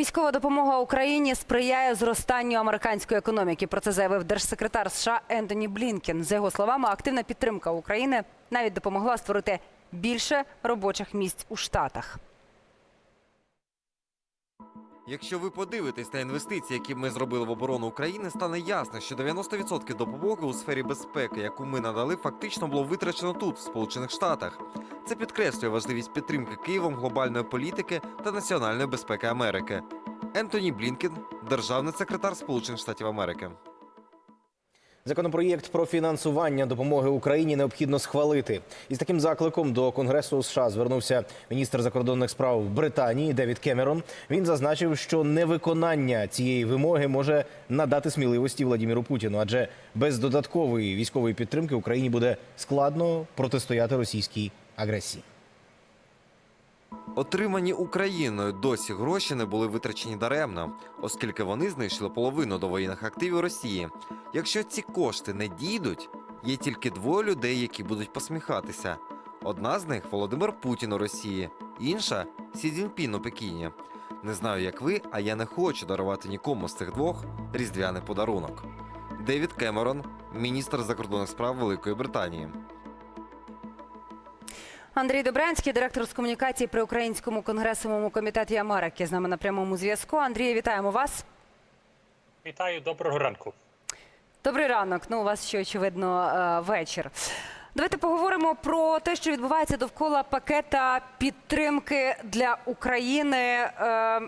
Військова допомога Україні сприяє зростанню американської економіки. Про це заявив держсекретар США Ентоні Блінкен. За його словами, активна підтримка України навіть допомогла створити більше робочих місць у штатах. Якщо ви подивитесь на інвестиції, які ми зробили в оборону України, стане ясно, що 90% допомоги у сфері безпеки, яку ми надали, фактично було витрачено тут, в Сполучених Штатах. Це підкреслює важливість підтримки Києвом глобальної політики та національної безпеки Америки. Ентоні Блінкен, державний секретар Сполучених Штатів Америки. Законопроєкт про фінансування допомоги Україні необхідно схвалити. Із таким закликом до Конгресу США звернувся міністр закордонних справ Британії Девід Кемерон. Він зазначив, що невиконання цієї вимоги може надати сміливості Владіміру Путіну, адже без додаткової військової підтримки Україні буде складно протистояти російській агресії. Отримані Україною досі гроші не були витрачені даремно, оскільки вони знищили половину довоєнних активів Росії. Якщо ці кошти не дійдуть, є тільки двоє людей, які будуть посміхатися. Одна з них Володимир Путін у Росії, інша Сі Цзіньпін у Пекіні. Не знаю, як ви, а я не хочу дарувати нікому з цих двох різдвяний подарунок. Девід Кемерон, міністр закордонних справ Великої Британії. Андрій Добрянський, директор з комунікації при Українському конгресовому комітеті Америки, з нами на прямому зв'язку. Андрій, вітаємо вас. Вітаю, доброго ранку. Добрий ранок. Ну, у вас ще очевидно е, вечір. Давайте поговоримо про те, що відбувається довкола пакета підтримки для України. Е,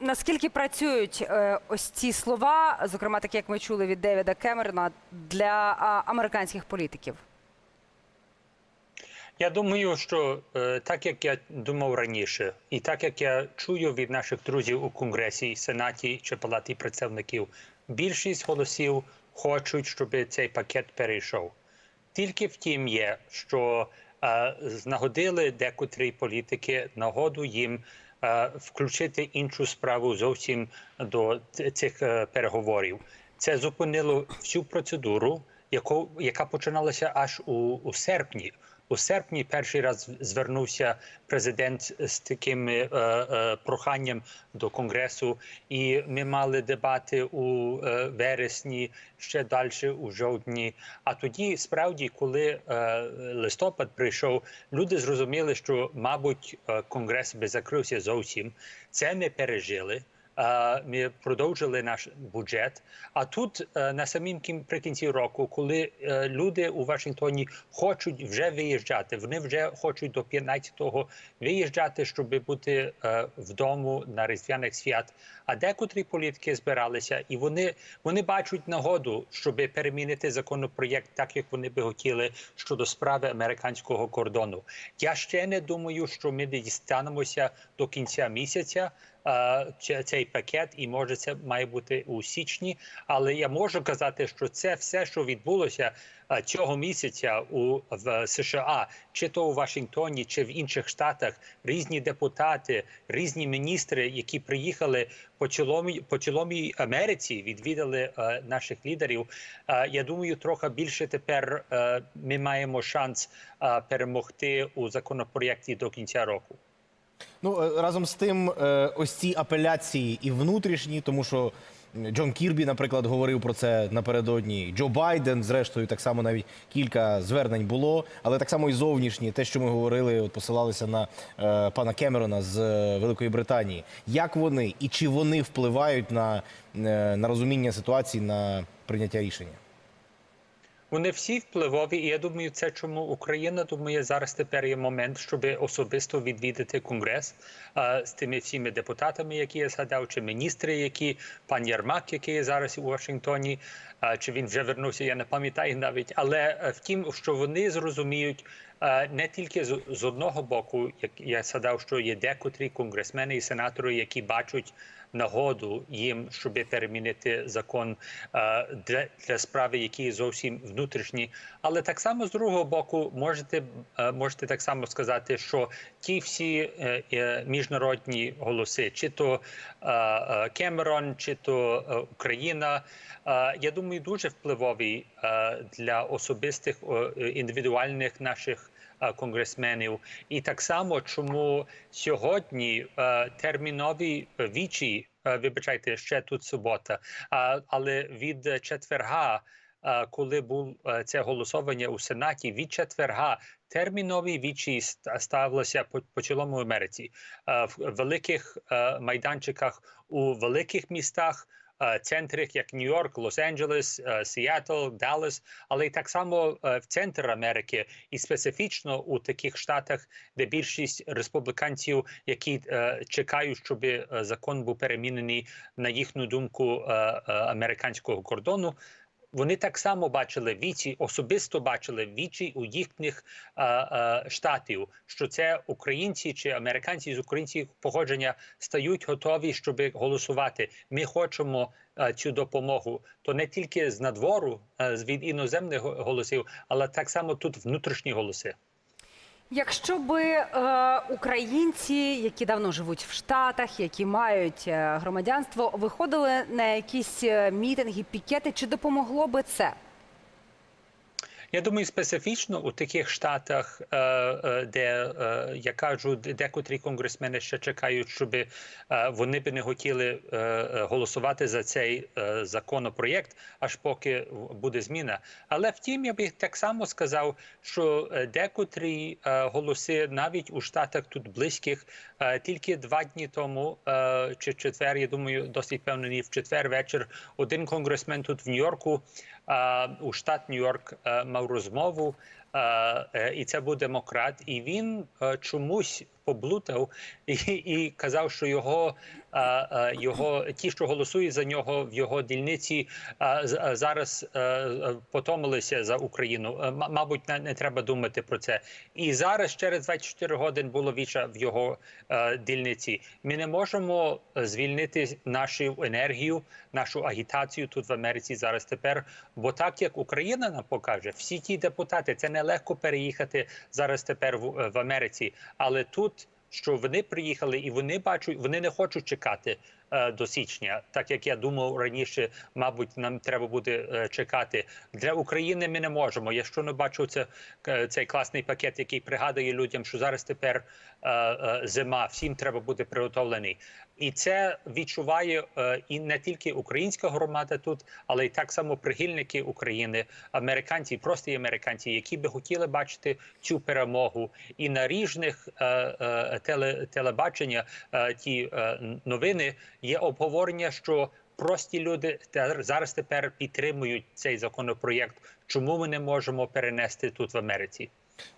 Наскільки працюють е, ось ці слова, зокрема, такі як ми чули від Девіда Кемерона, для американських політиків? Я думаю, що е, так як я думав раніше, і так як я чую від наших друзів у Конгресі, Сенаті чи Палаті представників, більшість голосів хочуть, щоб цей пакет перейшов. Тільки втім є, що е, знагодили декотрі політики нагоду їм е, включити іншу справу зовсім до цих е, переговорів. Це зупинило всю процедуру, яку, яка починалася аж у, у серпні. У серпні перший раз звернувся президент з таким е, е, проханням до конгресу, і ми мали дебати у е, вересні, ще далі у жовтні. А тоді, справді, коли е, листопад прийшов, люди зрозуміли, що, мабуть, е, конгрес би закрився зовсім. Це ми пережили. Ми продовжили наш бюджет. А тут е, на самім кін- при кінці року, коли е, люди у Вашингтоні хочуть вже виїжджати, вони вже хочуть до 15-го виїжджати, щоб бути е, вдома на різдвяних свят. А декотрі політики збиралися, і вони, вони бачать нагоду, щоб перемінити законопроєкт, так як вони би хотіли щодо справи американського кордону. Я ще не думаю, що ми дістанемося до кінця місяця цей пакет, і може це має бути у січні. Але я можу казати, що це все, що відбулося цього місяця у в США, чи то у Вашингтоні, чи в інших штатах, різні депутати, різні міністри, які приїхали по цілому по цілому Америці, відвідали е, наших лідерів. Я думаю, трохи більше тепер е, ми маємо шанс перемогти у законопроєкті до кінця року. Ну е, разом з тим, е, ось ці апеляції і внутрішні, тому що Джон Кірбі, наприклад, говорив про це напередодні. Джо Байден, зрештою, так само навіть кілька звернень було, але так само і зовнішні, те, що ми говорили, от посилалися на е, пана Кемерона з е, Великої Британії. Як вони і чи вони впливають на, е, на розуміння ситуації на прийняття рішення? Вони всі впливові, і я думаю, це чому Україна думає, зараз тепер є момент, щоб особисто відвідати конгрес а, з тими всіми депутатами, які я згадав, чи міністри, які пан Ярмак, який є зараз у Вашингтоні, а, чи він вже вернувся, я не пам'ятаю навіть. Але е, втім, що вони зрозуміють. Не тільки з, з одного боку, як я згадав, що є декотрі конгресмени і сенатори, які бачать нагоду їм, щоб перемінити закон е, для, для справи, які зовсім внутрішні. Але так само з другого боку, можете е, можете так само сказати, що ті всі е, міжнародні голоси, чи то Кемерон, чи то Україна, я думаю, дуже впливові для особистих індивідуальних наших конгресменів. І так само, чому сьогодні е, термінові вічі, е, вибачайте, ще тут субота, але від четверга. е, Коли був е, це голосування у Сенаті від четверга термінові вічі ст- ставилося по, по цілому Америці е, в великих е, майданчиках у великих містах, е, центрах як Нью-Йорк, Лос-Анджелес, Сіатл, Сіетл, Даллас, але й так само е, в центр Америки, і специфічно у таких штатах, де більшість республіканців, які е, чекають, щоб е, закон був перемінений на їхню думку е, е, американського кордону. Вони так само бачили вічі, особисто бачили вічі у їхніх е, е, штатів, що це українці чи американці з українських походження стають готові, щоб голосувати. Ми хочемо е, цю допомогу. То не тільки з надвору, е, від іноземних голосів, але так само тут внутрішні голоси. Якщо би е, українці, які давно живуть в Штатах, які мають е, громадянство, виходили на якісь е, мітинги, пікети, чи допомогло би це? Я думаю, специфічно у таких штатах, е, е, де е, я кажу, декотрі конгресмени ще чекають, щоб вони би не хотіли голосувати за цей законопроєкт, аж поки буде зміна. Але втім, я би так само сказав, що декотрі голоси навіть у штатах тут близьких, тільки два дні тому чи четвер, я думаю, досить певний в четвер вечір, один конгресмен тут в Нью-Йорку у штат Нью-Йорк е, мав розмову, е, і це був демократ, і він е, чомусь поблутав і, і казав, що його, його ті, що голосують за нього в його дільниці, зараз е, е, потомилися за Україну. Е, Мабуть, не, треба думати про це. І зараз через 24 години було віча в його дільниці. Ми не можемо звільнити нашу енергію, нашу агітацію тут в Америці зараз тепер. Бо так як Україна нам покаже, всі ті депутати, це нелегко переїхати зараз тепер в Америці, але тут. Що вони приїхали і вони бачать, вони не хочуть чекати е, до січня, так як я думав раніше, мабуть, нам треба буде е, чекати для України. Ми не можемо. Я щойно бачу це е, цей класний пакет, який пригадує людям, що зараз тепер е, е, зима, всім треба бути приготовлений. І це відчуває е, і не тільки українська громада тут, але й так само прихильники України, американці, просто американці, які би хотіли бачити цю перемогу. І на ріжних е, е, теле, телебачення ті новини є обговорення, що прості люди зараз тепер підтримують цей законопроєкт. Чому ми не можемо перенести тут в Америці?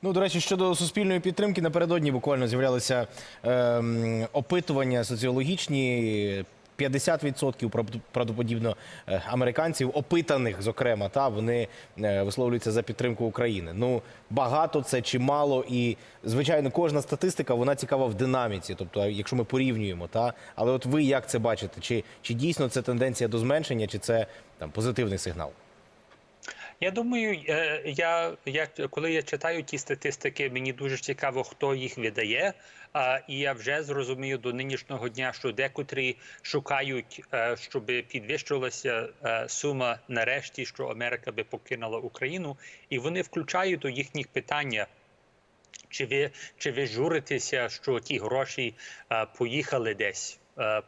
Ну, до речі, щодо суспільної підтримки, напередодні буквально з'являлися ем, опитування соціологічні. 50% прав- правдоподібно е, американців, опитаних, зокрема, та вони е, висловлюються за підтримку України. Ну багато це чи мало, і звичайно, кожна статистика вона цікава в динаміці. Тобто, якщо ми порівнюємо, та але от ви як це бачите? Чи, чи дійсно це тенденція до зменшення, чи це там позитивний сигнал? Я думаю, е, я, я коли я читаю ті статистики, мені дуже цікаво, хто їх видає. І я вже зрозумію до нинішнього дня, що декотрі шукають, е, щоб підвищувалася е, сума нарешті, що Америка би покинула Україну, і вони включають до їхніх питання. Чи ви чи ви журитеся, що ті гроші поїхали десь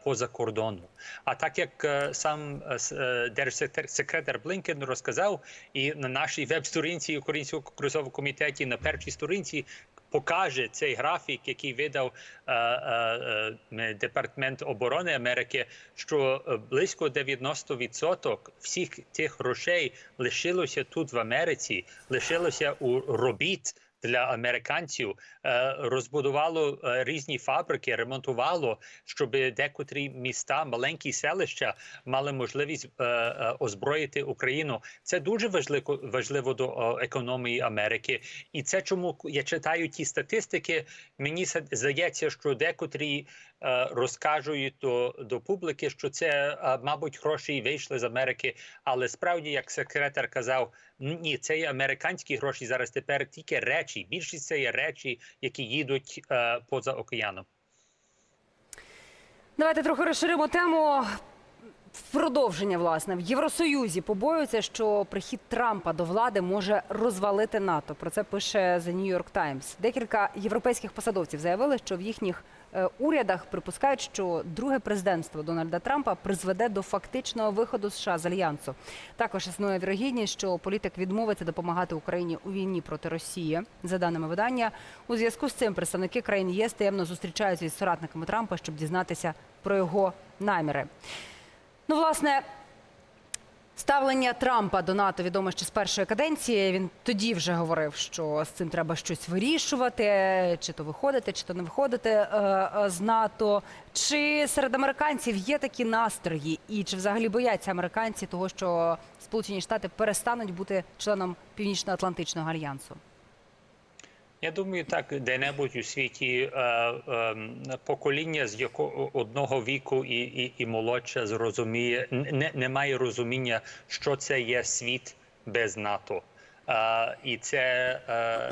поза кордону? А так як е, сам е, е, держсекретар Блінкен розказав, і на нашій веб-сторінці Українського конгресового комітеті на першій сторінці. Покаже цей графік, який видав е, е, е, департамент оборони Америки, що е, близько 90% всіх тих грошей лишилося тут в Америці, лишилося у робіт для американців, е, розбудувало е, різні фабрики, ремонтувало, щоб декотрі міста, маленькі селища мали можливість е, озброїти Україну. Це дуже важливо важливо до економії Америки, і це чому я читаю ті статистики. Мені здається, що декотрі розкажуть до, до публіки, що це, е, мабуть, гроші вийшли з Америки, але справді, як секретар казав, ні, це є американські гроші зараз. Тепер тільки речі. Більшість це є речі, які їдуть е, поза океаном. Давайте трохи розширимо тему. в продовження, власне, в Євросоюзі побоюються, що прихід Трампа до влади може розвалити НАТО. Про це пише The New York Times. Декілька європейських посадовців заявили, що в їхніх е, урядах припускають, що друге президентство Дональда Трампа призведе до фактичного виходу США з альянсу. Також існує вірогідність, що політик відмовиться допомагати Україні у війні проти Росії. За даними видання, у зв'язку з цим представники країн ЄС таємно зустрічаються із соратниками Трампа, щоб дізнатися про його наміри. Ну, власне, ставлення Трампа до НАТО відомо ще з першої каденції. Він тоді вже говорив, що з цим треба щось вирішувати, чи то виходити, чи то не виходити е, е, з НАТО. Чи серед американців є такі настрої, і чи взагалі бояться американці того, що Сполучені Штати перестануть бути членом Північно-Атлантичного альянсу? Я думаю, так де-небудь у світі е, е, покоління з якого одного віку і, і, і молодше зрозуміє, не, не має розуміння, що це є світ без НАТО. І це е,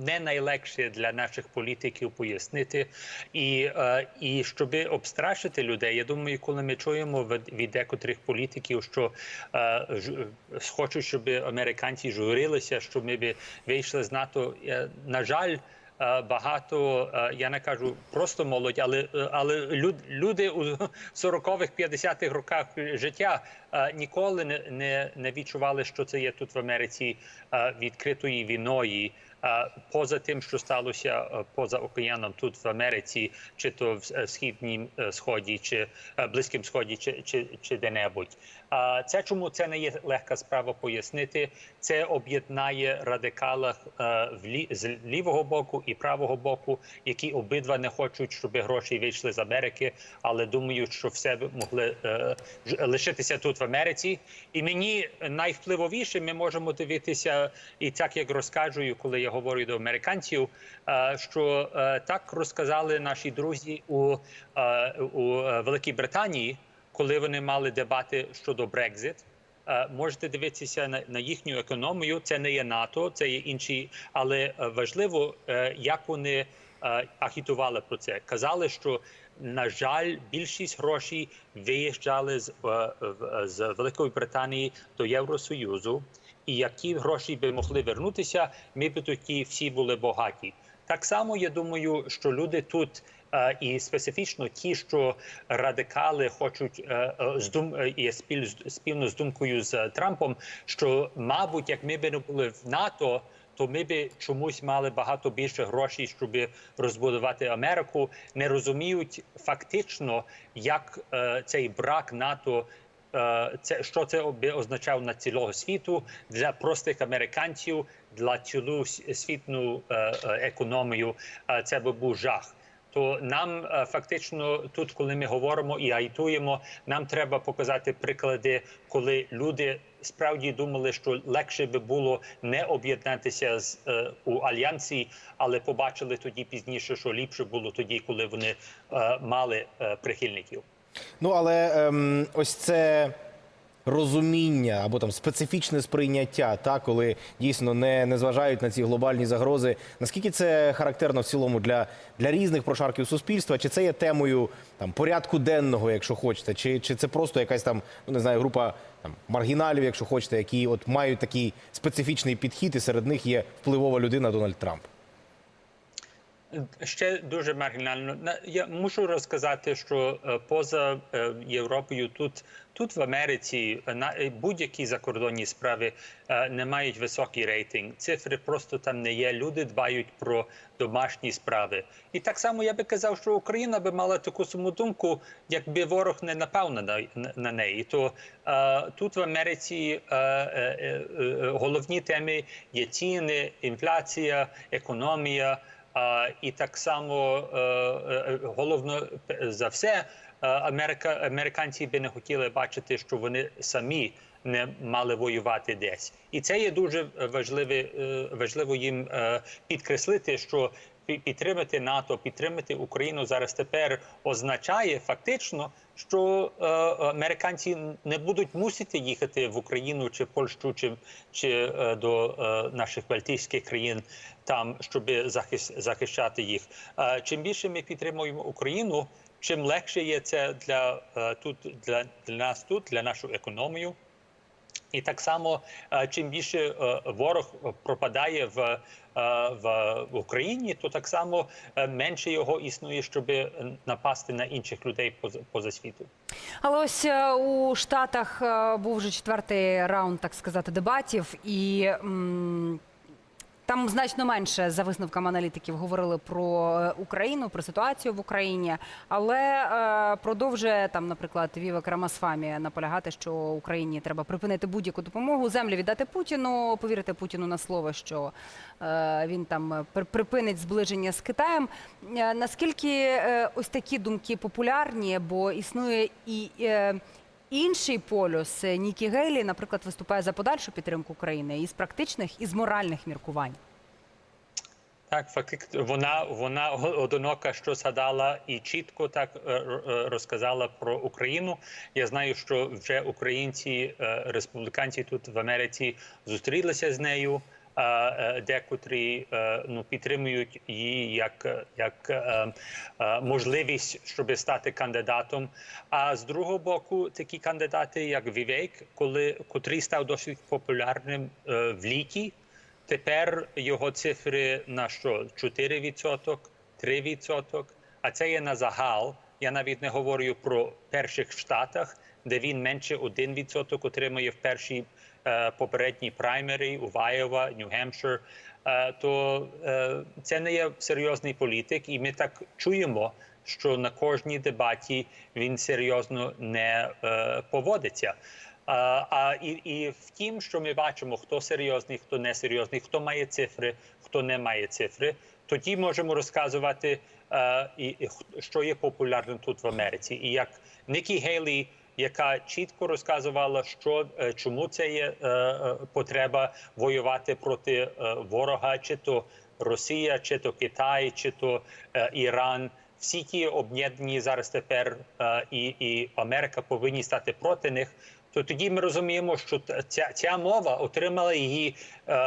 не найлегше для наших політиків пояснити. І, е, і щоб обстрашити людей, я думаю, коли ми чуємо від, декотрих політиків, що е, хочуть, щоб американці журилися, щоб ми вийшли з НАТО. На жаль. Е, Багато е, я не кажу просто молодь, але е, але люд- люди у 40-х, 50-х роках життя ніколи не, не, відчували, що це є тут в Америці відкритої війною. Поза тим, що сталося поза океаном тут в Америці, чи то в східнім сході, чи близьким сході, чи, чи, чи де-небудь. А Це чому це не є легка справа пояснити. Це об'єднає радикалах е, з лівого боку і правого боку, які обидва не хочуть, щоб гроші вийшли з Америки, але думають, що все могли е, лишитися тут в Америці. І мені найвпливовіше ми можемо дивитися, і так як розкажу, коли я говорю до американців, е, що так розказали наші друзі у, Великій Британії коли вони мали дебати щодо Брекзит. Е, Можете дивитися на, їхню економію. Це не є НАТО, це є інші, але е, важливо, е, як вони агітували про це. Казали, що на жаль, більшість грошей виїжджали з, з Великої Британії до Євросоюзу, і які гроші би могли вернутися, ми б тоді всі були багаті. Так само я думаю, що люди тут. І специфічно ті, що радикали хочуть е, е, з дум е, і спільно з думкою з Трампом, що мабуть, як ми би не були в НАТО, то ми би чомусь мали багато більше грошей, щоб розбудувати Америку. Не розуміють фактично, як цей брак НАТО. Це що це би означав на цілого світу для простих американців, для цілу світну е, економію. Це би був жах. То нам е, фактично тут, коли ми говоримо і агітуємо, нам треба показати приклади, коли люди справді думали, що легше би було не об'єднатися з е, у альянсі, але побачили тоді пізніше, що ліпше було тоді, коли вони е, мали прихильників. Ну але ем, ось це розуміння або там специфічне сприйняття, та коли дійсно не, не зважають на ці глобальні загрози. Наскільки це характерно в цілому для, для різних прошарків суспільства? Чи це є темою там порядку денного, якщо хочете, чи, чи це просто якась там ну не знаю, група там маргіналів, якщо хочете, які от мають такий специфічний підхід, і серед них є впливова людина Дональд Трамп? Ще дуже маргінально. На- Я мушу розказати, що е, поза е, Європою, тут, тут в Америці, е, на будь-які закордонні справи не мають високий рейтинг. Цифри просто там не є. Люди дбають про домашні справи. І так само я би казав, що Україна би мала таку саму думку, якби ворог не напав на, на, неї. То е, тут в Америці е, е, головні теми є ціни, інфляція, економія. І так само е, е, головно за все, е, Америка, американці би не хотіли бачити, що вони самі не мали воювати десь, і це є дуже важливе, е, важливо їм е, підкреслити, що підтримати НАТО, підтримати Україну зараз тепер означає фактично, що е, американці не будуть мусити їхати в Україну чи Польщу, чи, чи е, до е, наших балтійських країн там, щоб захис- захищати їх. Е, чим більше ми підтримуємо Україну, чим легше є це для е, тут для, для нас тут, для нашу економію. І так само, е, чим більше е, ворог пропадає в, е, в Україні, то так само менше його існує, щоб напасти на інших людей поза, світу. Але ось у Штатах був вже четвертий раунд, так сказати, дебатів, і там значно менше за висновками аналітиків говорили про е, Україну, про ситуацію в Україні. Але е, продовжує там, наприклад, Вівек Рамасфамі наполягати, що Україні треба припинити будь-яку допомогу, землі віддати Путіну, повірити Путіну на слово, що е, він там е, при- припинить зближення з Китаєм. Е, наскільки е, ось такі думки популярні, бо існує і. Е, Інший полюс Е, Нікі Гейлі, наприклад, виступає за подальшу підтримку України із практичних і з моральних міркувань. Так, фактично, вона вона одинока, що згадала і чітко так е, е, розказала про Україну. Я знаю, що вже українці, республіканці тут в Америці зустрілися з нею. Е, Декотрі е, ну підтримують її як, як е, можливість, щоб стати кандидатом. А з другого боку, такі кандидати, як Вівейк, коли котрий став досить популярним в літі. Тепер його цифри на що? 4%, 3%, а це є на загал. Я навіть не говорю про перших штатах, де він менше 1% отримує в першій е, попередній праймері у Вайова, Нью-Гемпшир. То е, це не є серйозний політик, і ми так чуємо, що на кожній дебаті він серйозно не е, поводиться. А, і, і в тім, що ми бачимо, хто серйозний, хто не серйозний, хто має цифри, хто не має цифри, тоді можемо розказувати, і що є популярним тут в Америці. І як Нікі Гейлі, яка чітко розказувала, що е, чому це є е, е, потреба воювати проти ворога, чи то Росія, чи то Китай, чи то Іран. Всі ті об'єднані зараз тепер і, і Америка повинні стати проти них. То тоді ми розуміємо, що ця, ця мова отримала її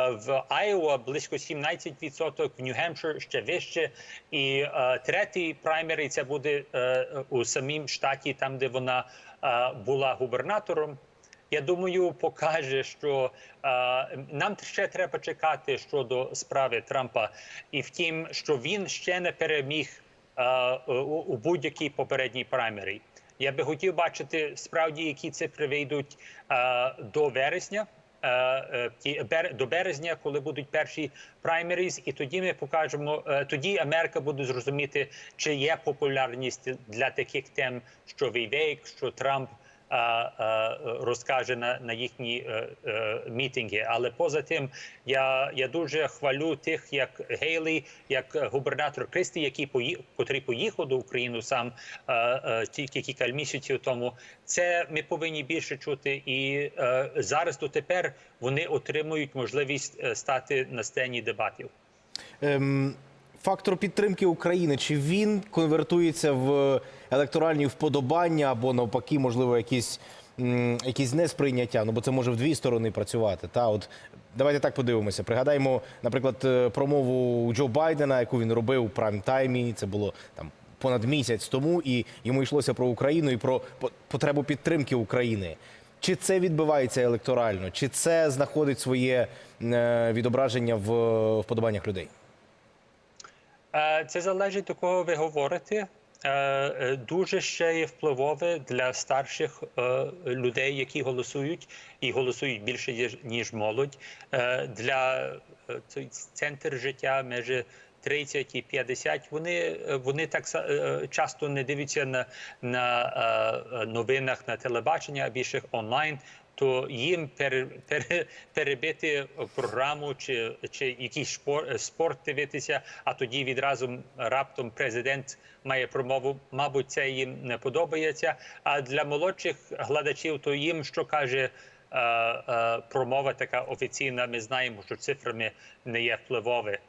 в Айова близько 17%, в Нью-Гемпшир ще вище. І третій праймері це буде у самім штаті, там де вона була губернатором. Я думаю, покаже, що е, нам ще треба чекати щодо справи Трампа, і втім, що він ще не переміг е, у, у будь-якій попередній праймері. Я би хотів бачити справді, які цифри вийдуть е, до вересня. Е, е, До березня, коли будуть перші праймеріз, і тоді ми покажемо. е, Тоді Америка буде зрозуміти, чи є популярність для таких тем, що Вейвейк, що Трамп розкаже на, на їхні е, е, мітинги. Але поза тим, я, я дуже хвалю тих, як Гейлі, як губернатор Кристі, який пої, котрий поїхав до України сам е, тільки кілька місяців тому. Це ми повинні більше чути. І зараз дотепер вони отримують можливість стати на сцені дебатів. Ем, фактор підтримки України, чи він конвертується в електоральні вподобання або навпаки, можливо, якісь, якісь несприйняття? Ну, бо це може в дві сторони працювати. Та от давайте так подивимося. Пригадаємо, наприклад, е, промову Джо Байдена, яку він робив у прайм-таймі. Це було там понад місяць тому, і йому йшлося про Україну і про по- потребу підтримки України. Чи це відбувається електорально, чи це знаходить своє е, відображення в вподобаннях людей? Е, Це залежить до кого ви говорите. Е, е, Дуже ще є впливове для старших людей, які голосують, і голосують більше ніж- молодь. Для цей центр життя між 30 і 50, вони, вони так часто не дивляться на, на новинах на телебачення, а більше онлайн то їм пере, пере, перебити програму чи, чи якийсь спорт, дивитися, а тоді відразу раптом президент має промову. Мабуть, це їм не подобається. А для молодших глядачів, то їм що каже. е, е, Промова така офіційна. Ми знаємо, що цифрами не є впливове.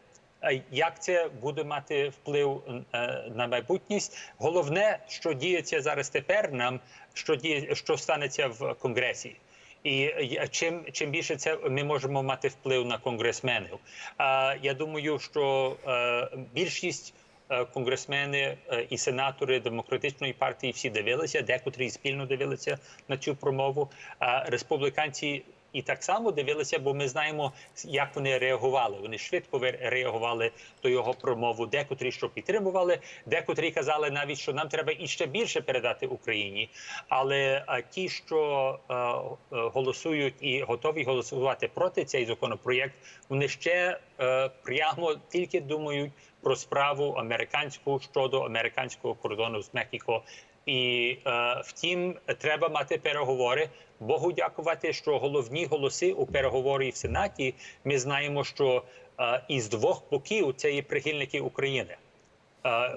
А Як це буде мати вплив е, на майбутність? Головне, що діється зараз тепер, нам що діє, що станеться в конгресі. І чим чим більше це ми можемо мати вплив на конгресменів. А я думаю, що е, більшість е, конгресмени е, і сенатори демократичної партії всі дивилися, декотрі спільно дивилися на цю промову. А республіканці і так само дивилися, бо ми знаємо, як вони реагували. Вони швидко реагували до його промову. Декотрі що підтримували, декотрі казали навіть, що нам треба іще більше передати Україні. Але а, ті, що е, е, голосують і готові голосувати проти цей законопроєкт, вони ще е, прямо тільки думають про справу американську щодо американського кордону з Мехіко. І е, втім, треба мати переговори. Богу дякувати, що головні голоси у переговорі в Сенаті. Ми знаємо, що е, із двох боків це є прихильники України. Е, е,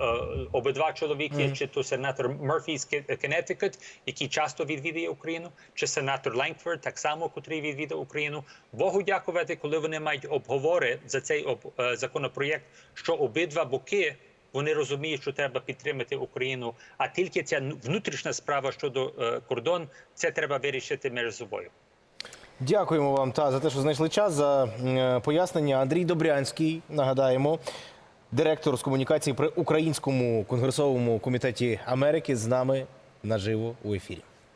обидва чоловіки, чи то сенатор Мерфі з Ке- який часто відвідує Україну, чи сенатор Ланкфорд, так само, котрий відвідує Україну. Богу дякувати, коли вони мають обговори за цей об- е, законопроєкт, що обидва боки. Вони розуміють, що треба підтримати Україну, а тільки ця внутрішня справа щодо е, кордон, це треба вирішити між собою. Дякуємо вам та за те, що знайшли час за е, пояснення. Андрій Добрянський, нагадаємо, директор з комунікації при Українському конгресовому комітеті Америки з нами наживо у ефірі.